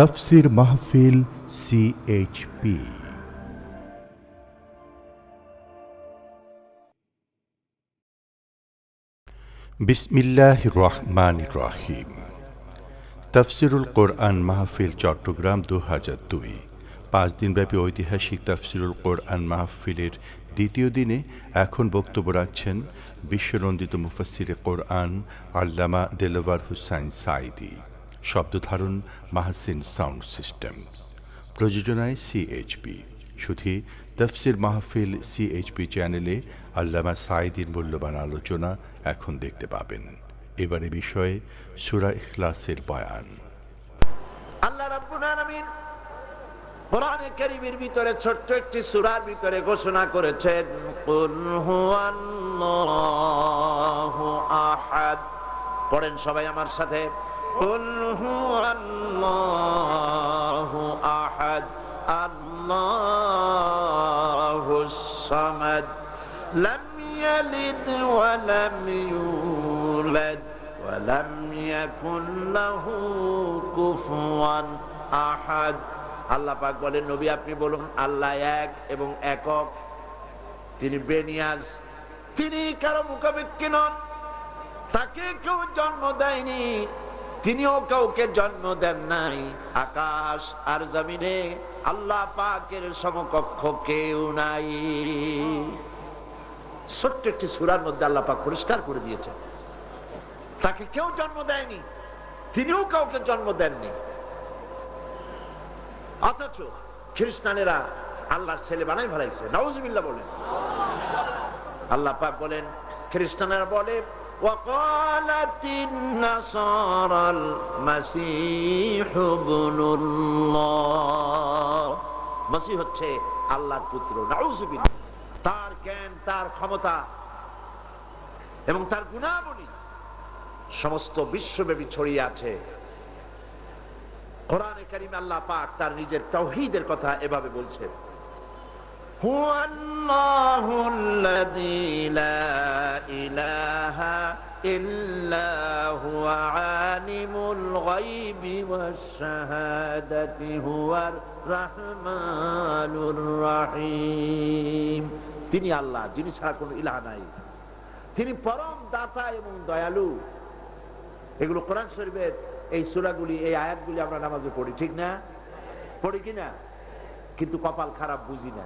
তফসির মাহফিল সিএইচপি বিসমিল্লাহ রহমান রাহিম। তফসিরুল কোরআন মাহফিল, চট্টগ্রাম দু হাজার দুই। পাঁচ দিনব্যাপী ঐতিহাসিক তফসিরুল কোরআন মাহফিলের দ্বিতীয় দিনে এখন বক্তব্য রাখছেন বিশ্বনন্দিত মুফাসিরে কোরআন আল্লামা দেলওয়ার হুসাইন সাইদি শব্দধারণ মাহসিন সাউন্ড সিস্টেম। প্রযোজনায় সিএইচপি শুধু তফসির মাহফিল সিএইচপি চ্যানেলে আল্লামা সাইদির মূল্যবান আলোচনা এখন দেখতে পাবেন। এবারে বিষয়ে সুরা ইখলাসের বয়ান। আল্লাহ রাব্বুল আলামিন কোরআনে কারীমের ভিতরে ছোট্ট একটি সূরার ভিতরে ঘোষণা করেছেন, কুল হুয়াল্লাহু আহাদ। পড়েন সবাই আমার সাথে। কুল হুয়াল্লাহু আহাদ আল্লাহুস সামাদ লাম ইয়ালিদ ওয়া লাম ইউলাদ ولم يكن له كفوا আহাদ আল্লাহ পাক বলেন নবী আপনি বলুন আল্লাহ এক এবং একক তিনি বেনিয়াজ তিনি কারো মুখাপেক্ষি নন তাকে কেউ জন্ম দেয়নি তিনিও কাউকে জন্ম দেন নাই। আকাশ আর জমিনে আল্লাহ পাকের সমকক্ষ কেউ নাই। ছোট্ট একটি সুরার মধ্যে আল্লাহ পাক পরিষ্কার করে দিয়েছেন। তাকে কেউ জন্ম দেয়নি, তিনিও কাউকে জন্ম দেননি। অথচ খ্রিস্টানেরা আল্লাহর ছেলে বানাই ফেলাইছে। নওয়াজবিল্লাহ বলেন। আল্লাহ পাক বলেন, খ্রিস্টানেরা বলে وقالت النصارى المسيح ابن الله মসিহ হচ্ছে আল্লাহর পুত্র নাউজুবিল্লাহ তার জ্ঞান তার ক্ষমতা এবং তার গুণাবলী সমস্ত বিশ্বব্যাপী ছড়িয়ে আছে কোরআনে কারিমে আল্লাহ পাক তার নিজের তৌহিদের কথা এভাবে বলছেন هو الله الذي لا إله إلا هو عالم الغيب والشهادة هو الرحمن الرحيم তিনি আল্লাহ যিনি ছাড়া কোনো ইলাহ নাই তিনি পরম দাতা এবং দয়ালু এগুলো কোরআন শরীফের এই সুরাগুলি এই আয়াতগুলি আমরা নামাজে পড়ি ঠিক না পড়ি কি না কিন্তু কপাল খারাপ বুঝি না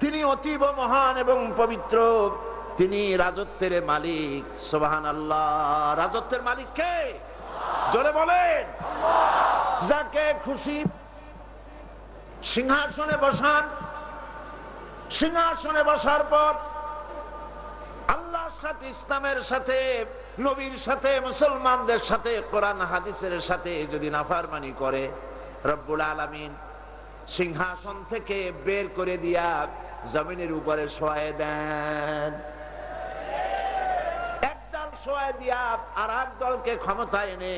তিনি অতীব মহান এবং পবিত্র। তিনি রাজত্বের মালিক। সোবাহান আল্লাহ রাজত্বের মালিক কে? জোরে বলেন। যাকে খুশি সিংহাসনে বসান। সিংহাসনে বসার পর আল্লাহর সাথে, ইসলামের সাথে, নবীর সাথে, মুসলমানদের সাথে, কোরআন, হাদিসের সাথে যদি নাফারমানি করে, রব্বুল আলামিন সিংহাসন থেকে বের করে দিয়া জমিনের উপরে শোয়ে দেন। একদল শোয়ে দিয়া আর এক দলকে ক্ষমতা এনে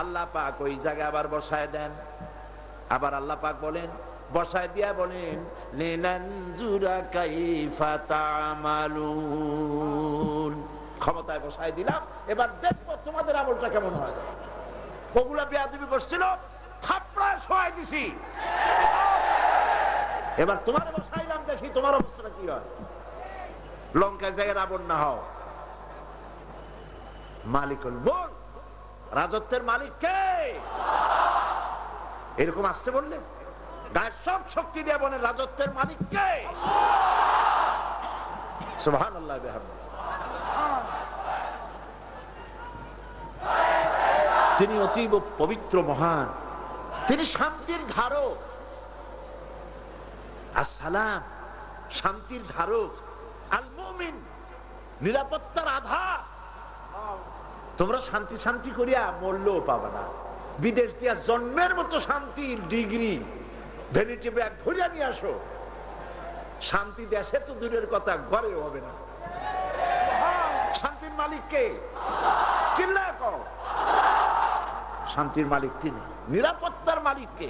আল্লাহ পাক ওই জায়গায় আবার বসায় দেন। আবার আল্লাহ পাক বলেন, বসায় দিয়া বলেন ক্ষমতায় বসায় দিলাম, এবার দেখব তোমাদের আমলটা কেমন হয়। ওগুলা বেয়াদবি করছিল, থাপড়ায় শোয়াই দিছি। এবার তোমার বসাইলাম দেখি তোমার অবস্থাটা কি হয় লঙ্কা জায়গায় রাবণ না হও। মালিকুল বল রাজত্বের মালিক কে? এরকম আসতে বললেন গায়ের সব শক্তি দিয়ে বলেন, রাজত্বের মালিক কে? সুবহান আল্লাহ তিনি অতীব পবিত্র, মহান। তিনি শান্তির ধারক। আসসালাম, শান্তির ধারক। নিরাপত্তার আধার তোমরা শান্তি শান্তি করিয়া মরলেও পাবা না। বিদেশ দিয়া জন্মের মতো শান্তির ডিগ্রি ভ্যানিটি ব্যাগ ঘুরে নিয়ে আসো। শান্তি দেশে তো দূরের কথা ঘরে হবে না। শান্তির মালিক কে? চিল্লায় কও। শান্তির মালিক তিনি। নিরাপত্তার মালিক কে?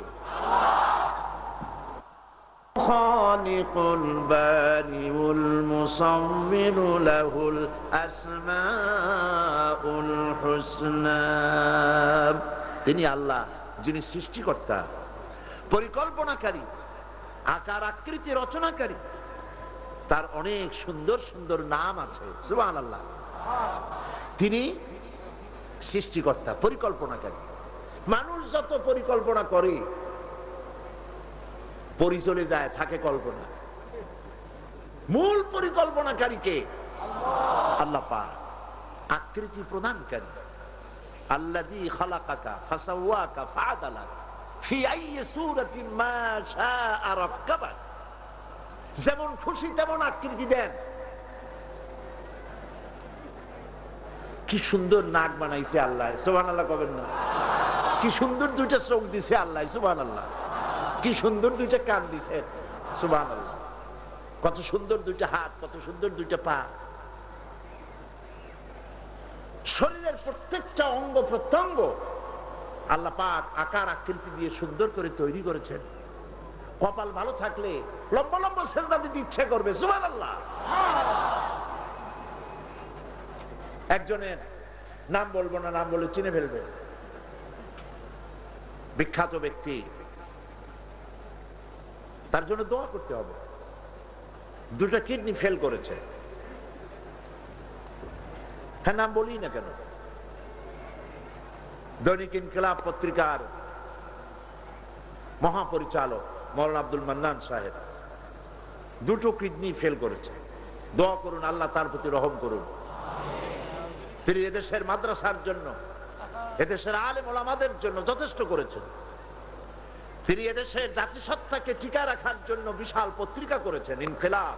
خالق البارئ المصور له الأسماء الحسنى তিনি আল্লাহ যিনি সৃষ্টিকর্তা পরিকল্পনাকারী আকার আকৃতি রচনাকারী তার অনেক সুন্দর সুন্দর নাম আছে সুবহান আল্লাহ তিনি সৃষ্টিকর্তা পরিকল্পনাকারী মানুষ যত পরিকল্পনা করে পরি চলে যায়, থাকে কল্পনা। মূল পরিকল্পনাকারীকে আল্লাহ পা আকৃতি প্রদানকারী। আল্লাযী খালাকাকা ফাসাওয়াকা যেমন খুশি, তেমন আকৃতি দেন। কি সুন্দর নাক বানাইছে আল্লাহ, সুবহানাল্লাহ কবেন না। কি সুন্দর দুইটা চোখ দিছে আল্লাহ, সুবহানাল্লাহ। কি সুন্দর দুইটা কান দিছে। সুবহানাল্লাহ। কত সুন্দর দুইটা হাত, কত সুন্দর দুইটা পা। শরীরের প্রত্যেকটা অঙ্গ প্রত্যঙ্গ আল্লাহ পাক আকার আকৃতি দিয়ে সুন্দর করে তৈরি করেছেন। কপাল ভালো থাকলে লম্বা লম্বা সেজদা দিতে ইচ্ছে করবে, সুবহানাল্লাহ। একজনের নাম বলব না, নাম বলে চিনে ফেলবে। বিখ্যাত ব্যক্তি তার জন্য দোয়া করতে হবে। দুটা কিডনি ফেল করেছে। হ্যাঁ নাম বলি না কেন? দৈনিক ইনকলাব পত্রিকার মহাপরিচালক মৌলানা আব্দুল মান্নান সাহেব দুটো কিডনি ফেল করেছে। দোয়া করুন, আল্লাহ তার প্রতি রহম করুন। তিনি এদেশের মাদ্রাসার জন্য, এদেশের আলেম ওলামাদের জন্য যথেষ্ট করেছেন। তিনি এদেশের জাতিসত্তাকে টিকা রাখার জন্য বিশাল পত্রিকা করেছেন ইনকিলাব।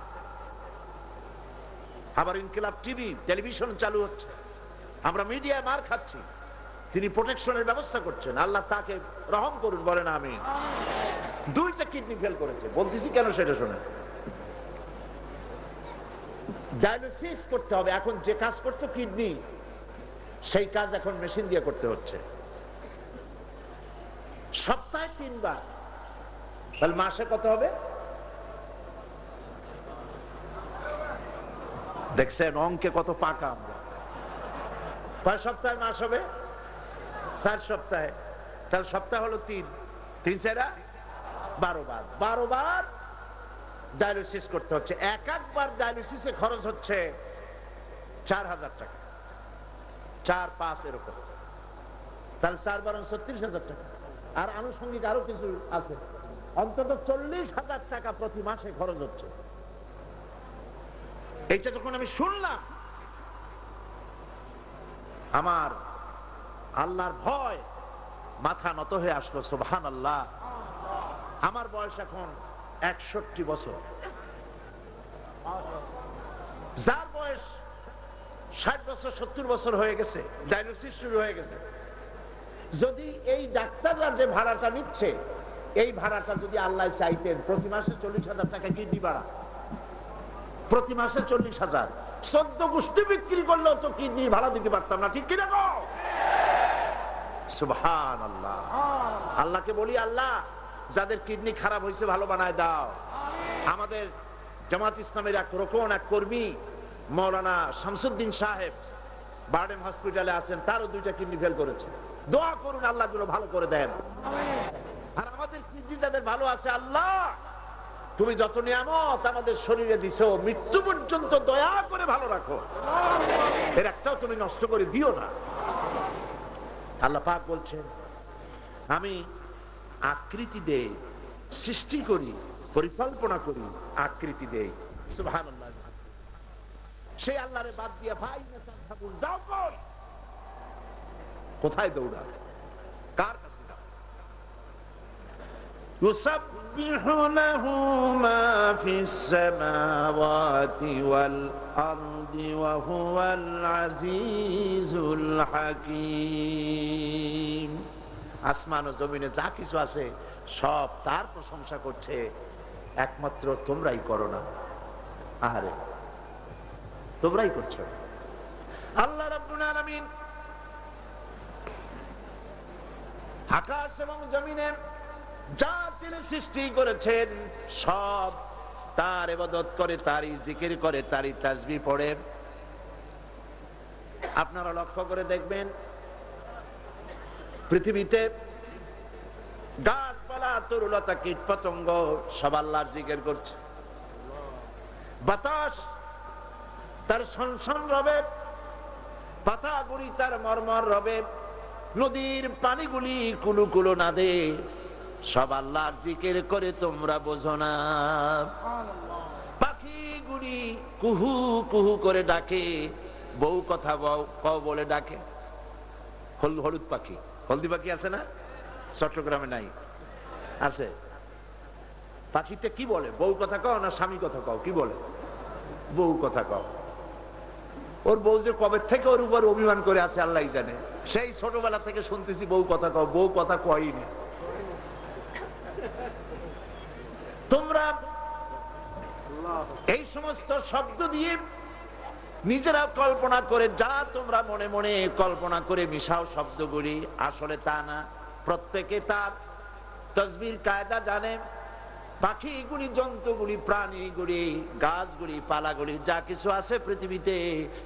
আবার ইনকিলাব টিভি টেলিভিশন চালু হচ্ছে। আমরা মিডিয়ায় মার খাচ্ছি। তিনি প্রোটেকশনের ব্যবস্থা করছেন। আল্লাহ তাকে রহম করুন বলেন আমি দুইটা কিডনি ফেল করেছে। বলতেছি কেন সেটা শোনেন। ডায়ালিসিস করতে হবে। এখন যে কাজ করতো কিডনি সেই কাজ এখন মেশিন দিয়ে করতে হচ্ছে। সপ্তাহে তিনবার। তাহলে মাসে কত হবে? দেখছেন, অঙ্কে কত পাকা আমরা। কয় সপ্তাহে মাস হবে? চার সপ্তাহে। তাহলে সপ্তাহ হলো তিন। তিন সেরা? বারো বার। বারো বার ডায়ালিসিস করতে হচ্ছে। এক একবার ডায়ালিসিসে খরচ হচ্ছে চার হাজার টাকা। চার পাঁচ এরকম। তাহলে চার বারো ছত্রিশ হাজার টাকা। আর আনুষঙ্গিক আরও কিছু আছে। অন্তত চল্লিশ হাজার টাকা প্রতি মাসে খরচ হচ্ছে। এইটা যখন আমি শুনলাম, আমার আল্লাহর ভয় মাথা নত হয়ে আসলো সোভান আল্লাহ আমার বয়স এখন একষট্টি বছর। যার বয়স ষাট বছর, সত্তর বছর হয়ে গেছে, ডায়ালিসিস শুরু হয়ে গেছে। যদি এই ডাক্তাররা যে ভাড়াটা নিচ্ছে, এই ভাড়াটা যদি আল্লাহ চাইতেন, প্রতি মাসে চল্লিশ হাজার টাকা কিডনি ভাড়া। প্রতি মাসে চল্লিশ হাজার। চোদ্দ গোষ্ঠী বিক্রি করলেও তো কিডনি ভাড়া দিতে পারতাম না, ঠিক কিনা গো? সুবহান আল্লাহ আল্লাহকে বলি, আল্লাহ, যাদের কিডনি খারাপ হয়েছে ভালো বানায় দাও। আমাদের জামাত ইসলামের এক রোকন, এক কর্মী, মৌলানা শামসুদ্দিন সাহেব, বার্ডেম হসপিটালে আছেন, তারও দুইটা কিডনি ফেল করেছে। দোয়া করুন, আল্লাহগুলো ভালো করে দেন। আর আমাদের যাদের ভালো আছে আল্লাহ। তুমি যত নিয়ামত আমাদের শরীরে দিছো, মৃত্যু পর্যন্ত দয়া করে ভালো রাখো। এর একটাও তুমি নষ্ট করে দিও না। আল্লাহ পাক বলছেন, আমি আকৃতি দেই সৃষ্টি করি, পরিকল্পনা করি আকৃতি দেই সেই আল্লাহরে বাদ দিয়ে ভাই যাও কই কোথায় দৌড়া কার কাছে যাও يسبح له ما في السماوات والأرض وهو العزيز الحكيم আসমান ও জমিনে যা কিছু আছে সব তার প্রশংসা করছে একমাত্র তোমরাই করো না আহারে তোমরাই করছো আল্লাহ রাব্বুল আলামিন আকাশ এবং জমিনে যা তিনি সৃষ্টি করেছেন, সব তার এবাদত করে, তারই জিকির করে, তারই তাজবি পড়ে। আপনারা লক্ষ্য করে দেখবেন, পৃথিবীতে গাছপালা, তরুলতা কীট পতঙ্গ সব আল্লাহর জিকির করছে। বাতাস তার সনসন রবে, পাতাগুলি তার মর্মর রবে। নদীর পানিগুলি কুলু কুলু না দে সব আল্লাহর জিকির করে তোমরা বোঝো না। পাখিগুলি কুহু কুহু করে ডাকে, বউ কথা কও বলে ডাকে। হল- হলুদ পাখি। হলদি পাখি আছে না? চট্টগ্রামে নাই। আছে। পাখিতে কি বলে? বউ কথা কও না স্বামী কথা কও? কি বলে? বউ কথা কও। ওর বউ যে কবে থেকে ওর উপর অভিমান করে আছে, আল্লাহ জানে। সেই ছোটবেলা থেকে শুনতেছি বউ কথা কও, বউ কথা কয়নি। তোমরা এই সমস্ত শব্দ দিয়ে নিজেরা কল্পনা করে, যা তোমরা মনে মনে কল্পনা করে মিশাও শব্দগুলি, আসলে তা না, প্রত্যেকে তার তসবির কায়দা জানে। পাখিগুলি, জন্তুগুলি, প্রাণীগুলি, গাছগুলি, পালাগুলি, যা কিছু আছে পৃথিবীতে,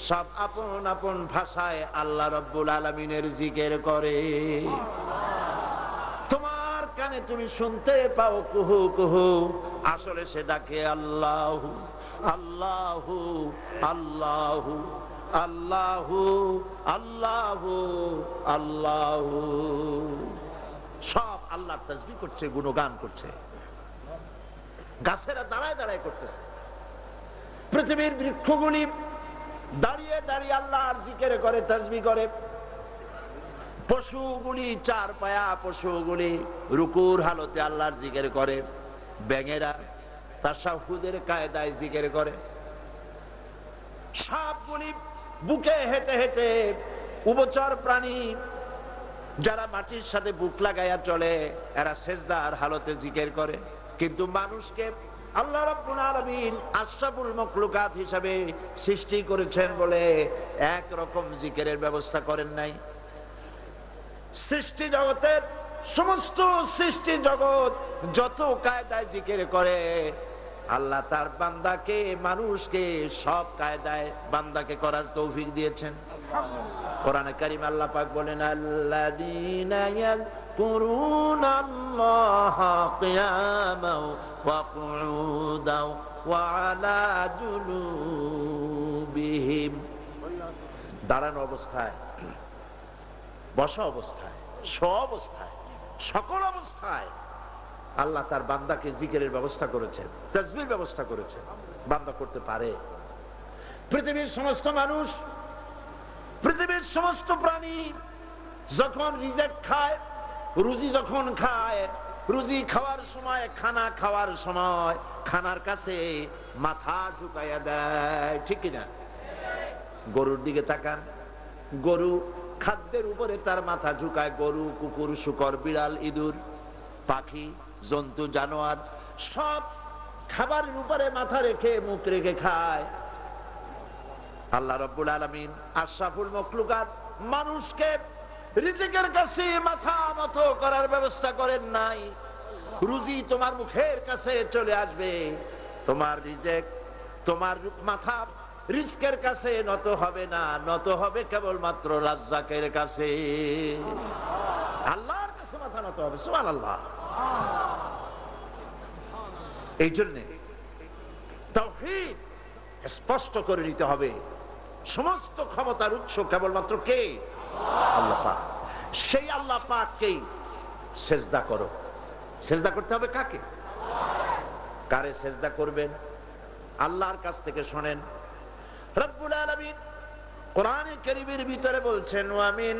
সব আপন আপন ভাষায় আল্লাহ রব্বুল আলমিনের জিকের করে। তোমার কানে তুমি শুনতে পাও কুহু কুহু, আসলে সে ডাকে আল্লাহ আল্লাহ আল্লাহ আল্লাহ আল্লাহ আল্লাহ। সব আল্লাহ তাজবি করছে, গুণগান করছে। গাছেরা দাঁড়ায় দাঁড়ায় করতেছে। পৃথিবীর বৃক্ষগুলি দাঁড়িয়ে দাঁড়িয়ে আল্লাহ আর জিকের করে তসবি করে। পশুগুলি চার পায়া পশুগুলি রুকুর হালতে আল্লাহর জিকের করে। ব্যাঙেরা তার সাহুদের কায়দায় জিকের করে। সাপগুলি বুকে হেঁটে হেঁটে উবচর প্রাণী যারা মাটির সাথে বুক লাগাইয়া চলে, এরা সেজদার হালতে জিকের করে। কিন্তু মানুষকে আল্লাহ রাব্বুল আলামিন আশরাফুল মখলুকাত হিসাবে সৃষ্টি করেছেন বলে এক রকম জিকেরের ব্যবস্থা করেন নাই। সৃষ্টি জগতের সমস্ত সৃষ্টি জগৎ যত কায়দায় জিকির করে, আল্লাহ তার বান্দাকে, মানুষকে সব কায়দায় বান্দাকে করার তৌফিক দিয়েছেন। কোরআন কারিম আল্লাহ পাক বলেন আল্লাহ ওয়া কুউদান ওয়া আলা জুনুবিহিম দাঁড়ানো অবস্থায়, বসা অবস্থায় স অবস্থায়, সকল অবস্থায় আল্লাহ তার বান্দাকে জিকিরের ব্যবস্থা করেছেন, তসবির ব্যবস্থা করেছেন। বান্দা করতে পারে। পৃথিবীর সমস্ত মানুষ, পৃথিবীর সমস্ত প্রাণী যখন রিজেক্ট খায় রুজি যখন খায়, রুজি খাওয়ার সময়, খানা খাওয়ার সময়, খানার কাছে মাথা ঝুঁকাইয়া দেয়, ঠিক কিনা গরুর দিকে তাকান। গরু খাদ্যের উপরে তার মাথা ঝুঁকায়। গরু, কুকুর, শুকর, বিড়াল, ইঁদুর, পাখি, জন্তু, জানোয়ার, সব খাবারের উপরে মাথা রেখে, মুখ রেখে খায়। আল্লাহ রব্বুল আলমিন, আশরাফুল মখলুকাত মানুষকে রিজিকের কাছে মাথা মতো করার ব্যবস্থা করেন নাই। রুজি তোমার মুখের কাছে চলে আসবে। তোমার রিজেক, তোমার মাথা রিস্কের কাছে নত হবে না। নত হবে কেবলমাত্র রাজ্জাকের কাছে। আল্লাহর কাছে মাথা নত হবে সুমান আল্লাহ এই জন্যে তৌহিদ স্পষ্ট করে নিতে হবে। সমস্ত ক্ষমতার উৎস কেবলমাত্র কে? সেই আল্লাহ পাককেই সেজদা করো। সেজদা করতে হবে কাকে? কারে সেজদা করবেন? আল্লাহর কাছ থেকে শোনেন। রব্বুল আলামিন কারীমের ভিতরে বলছেন, ওয়ামিন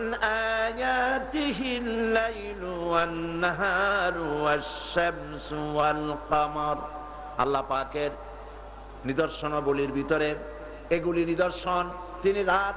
আয়াতিহিল লাইলু ওয়ান ওয়াশ-শামসু ওয়াল আল্লাহ পাকের নিদর্শনাবলীর ভিতরে এগুলি নিদর্শন। তিনি রাত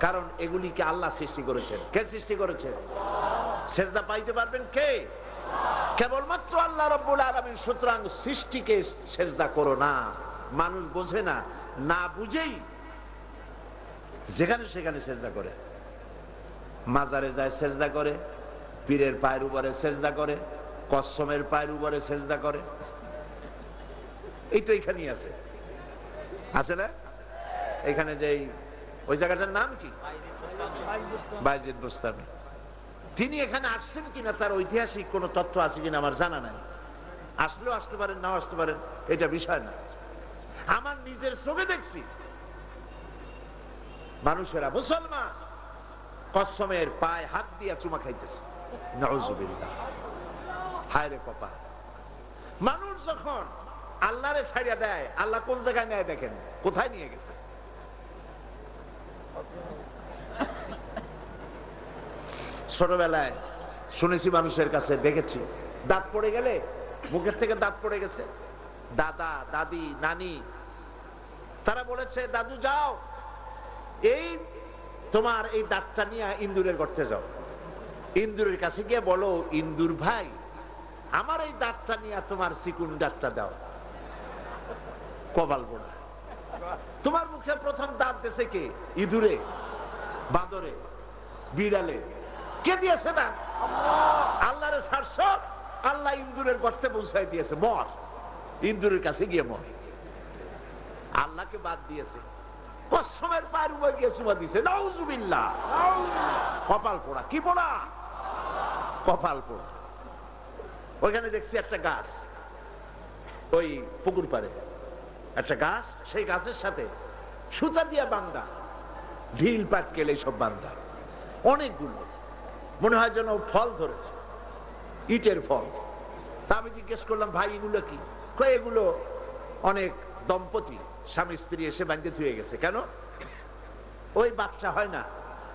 কারণ এগুলিকে আল্লাহ সৃষ্টি করেছেন। কে সৃষ্টি করেছেন? সেজদা পাইতে পারবেন কে? কেবলমাত্র আল্লাহ রব্বুল আলমীর সুতরাং সৃষ্টিকে সেজদা করো না। মানুষ বোঝে না না বুঝেই যেখানে সেখানে সেজদা করে। মাজারে যায় সেজদা করে, পীরের পায়ের উপরে সেজদা করে, কসমের পায়ের উপরে সেজদা করে। এই তো এইখানেই আছে। আছে না? এখানে যে এই- ওই জায়গাটার নাম কি? বাইজিদ বুস্তামি। তিনি এখানে আসছেন কিনা তার ঐতিহাসিক কোন তথ্য আছে কিনা আমার জানা নাই। আসলেও আসতে পারেন, নাও আসতে পারেন, এটা বিষয় না। আমার নিজের চোখে দেখছি, মানুষেরা মুসলমান কসমের পায়ে হাত দিয়া চুমা খাইতেছে। নজুবিল্লাহ হায় রে কপা মানুষ যখন আল্লাহরে ছাড়িয়া দেয়, আল্লাহ কোন জায়গায় নেয় দেখেন? কোথায় নিয়ে গেছে? ছোটবেলায় শুনেছি মানুষের কাছে, দেখেছি। দাঁত পড়ে গেলে, মুখের থেকে দাঁত পড়ে গেছে। দাদা, দাদি, নানি, তারা বলেছে, দাদু, যাও। এই তোমার এই দাঁতটা নিয়ে ইন্দুরের গর্তে যাও। ইন্দুরের কাছে গিয়ে বলো, ইন্দুর ভাই, আমার এই দাঁতটা নিয়ে তোমার সিকুন দাঁতটা দাও। কবাল বোনা। তোমার মুখে প্রথম দাঁত দেশে কে? ইঁদুরে বাঁদরে বিড়ালে। কে দিয়েছে না আল্লাহরে ছাড়ছ? আল্লাহ ইন্দুরের গর্তে পৌঁছাই দিয়েছে মর। ইন্দুরের কাছে গিয়ে মর। আল্লাহকে বাদ দিয়েছে। কসমের পায়ের উপর গিয়ে চুমা দিয়েছে। নাউজুবিল্লাহ। কপাল পোড়া। কি পোড়া? কপাল পোড়া। ওইখানে দেখছি একটা গাছ। ওই পুকুর পারে একটা গাছ, সেই গাছের সাথে সুতা দিয়া বান্দা, ঢিল পাটকেল এইসব বান্দা, অনেকগুলো। মনে হয় যেন ফল ধরেছে, ইটের ফল। তা আমি জিজ্ঞেস করলাম, ভাই, এগুলো কি? এগুলো অনেক দম্পতি, স্বামী, স্ত্রী এসে বান্ধে থুয়ে গেছে। কেন? ওই বাচ্চা হয় না,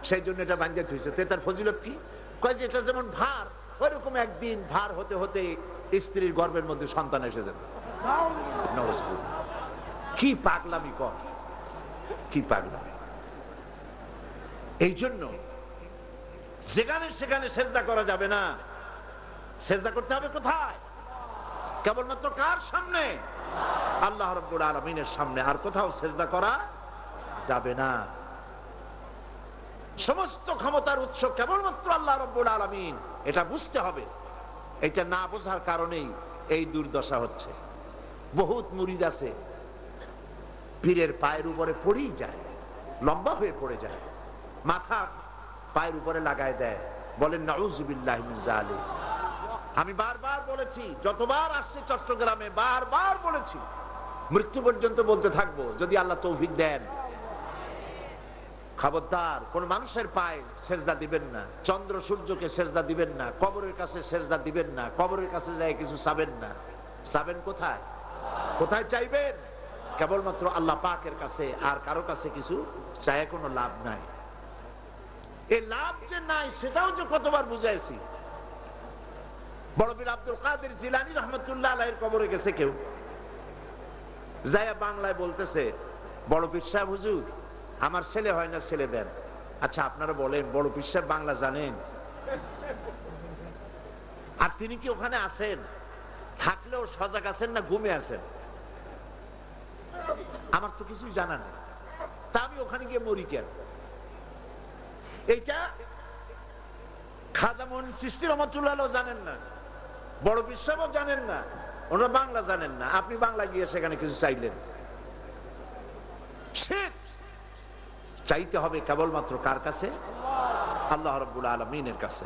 সেই জন্য এটা বান্ধে থুয়েছে তে তার ফজিলত কি? কয় যে, এটা যেমন ভার, ওইরকম একদিন ভার হতে হতে স্ত্রীর গর্ভের মধ্যে সন্তান এসে যাবে। নওয়াজুবিল্লাহ। কি পাগলামি কর? কি পাগলামি? এই জন্য যেখানে সেখানে সেজদা করা যাবে না। সেজদা করতে হবে কোথায়? কেবলমাত্র কার সামনে? আল্লাহ রব্বুল আলমিনের সামনে। আর কোথাও সেজদা করা যাবে না। সমস্ত ক্ষমতার উৎস কেবলমাত্র আল্লাহ রব্বুল আলমিন। এটা বুঝতে হবে। এটা না বোঝার কারণেই এই দুর্দশা হচ্ছে। বহুত মুরিদ আছে। পীরের পায়ের উপরে পড়েই যায়, লম্বা হয়ে পড়ে যায়, মাথা পায়ের উপরে লাগায় দেয়, বলেন নাউজুবিল্লাহ আমি বারবার বলেছি, যতবার আসছে চট্টগ্রামে, বারবার বলেছি, মৃত্যু পর্যন্ত বলতে থাকব, যদি আল্লাহ তৌফিক দেন। খবরদার, কোন মানুষের পায়ে সেজদা দিবেন না, চন্দ্র সূর্যকে সেজদা দিবেন না, কবরের কাছে সেজদা দিবেন না, কবরের কাছে যায় কিছু চাবেন না। চাবেন কোথায়? কোথায় চাইবেন? কেবলমাত্র আল্লাহ পাকের কাছে আর কারও কাছে কিছু চায় কোনো লাভ নাই। এই লাভ যে নাই, সেটাও যে কতবার বুঝাইছি। বড়বীর আব্দুল কাদের জিলানি রহমতুল্লাহ কবরে গেছে কেউ। যাইয়া বাংলায় বলতেছে বড় সাহেব, হুজুর, আমার ছেলে হয় না ছেলে দেন। আচ্ছা আপনারা বলেন বড় সাহেব বাংলা জানেন? আর তিনি কি ওখানে আছেন? থাকলেও সজাগ আছেন না ঘুমে আছেন? আমার তো কিছুই জানা নেই। তা আমি ওখানে গিয়ে মরি কেন? এইটা খাজামন সৃষ্টি রহমতুল্লাহ জানেন না। বড় বিশ্বাসও জানেন না। ওনারা বাংলা জানেন না। আপনি বাংলা গিয়ে সেখানে কিছু চাইলেন। চাইতে হবে কেবলমাত্র কার কাছে? আল্লাহ রব্বুল আলমিনের কাছে।